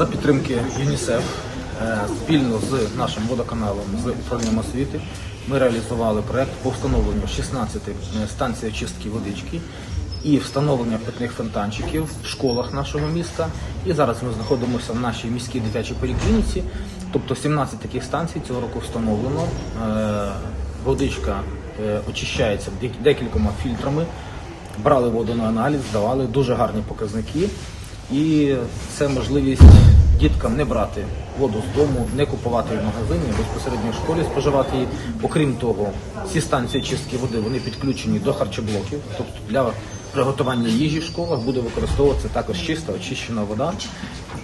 За підтримки ЮНІСЕФ е, спільно з нашим водоканалом з управлінням освіти ми реалізували проект по встановленню 16 станцій очистки водички і встановлення питних фонтанчиків в школах нашого міста. І зараз ми знаходимося в нашій міській дитячій поліклініці. Тобто 17 таких станцій цього року встановлено. Е, Водичка е, очищається декількома фільтрами. Брали воду на аналіз, давали дуже гарні показники. І це можливість діткам не брати воду з дому, не купувати в магазині, безпосередньо в школі споживати її. Окрім того, ці станції чистки води вони підключені до харчоблоків, тобто для приготування їжі в школах буде використовуватися також чиста, очищена вода.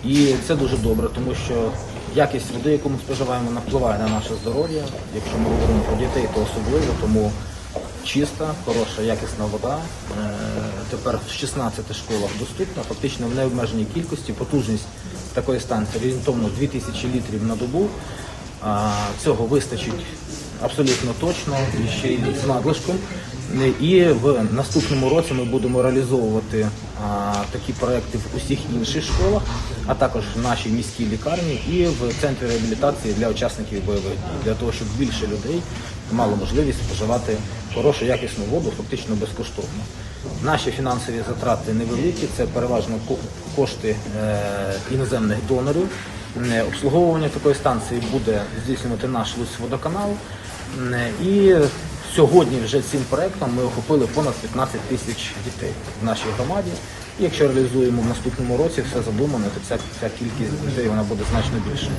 І це дуже добре, тому що якість води, яку ми споживаємо, вона впливає на наше здоров'я. Якщо ми говоримо про дітей, то особливо тому чиста, хороша, якісна вода. Е, Тепер в 16 школах доступна, фактично в необмеженій кількості. Потужність такої станції орієнтовно 2000 літрів на добу. Цього вистачить абсолютно точно і ще й з надлишком. Е, І в наступному році ми будемо реалізовувати а, такі проекти в усіх інших школах, а також в нашій міській лікарні і в центрі реабілітації для учасників бойових дій, для того, щоб більше людей мало можливість споживати хорошу якісну воду, фактично безкоштовно. Наші фінансові затрати невеликі, це переважно кошти е, іноземних донорів. Е, Обслуговування такої станції буде здійснювати наш Луцьводоканал. Е, І сьогодні вже цим проектом ми охопили понад 15 тисяч дітей в нашій громаді. І якщо реалізуємо в наступному році все задумано, то ця, ця кількість дітей вона буде значно більше.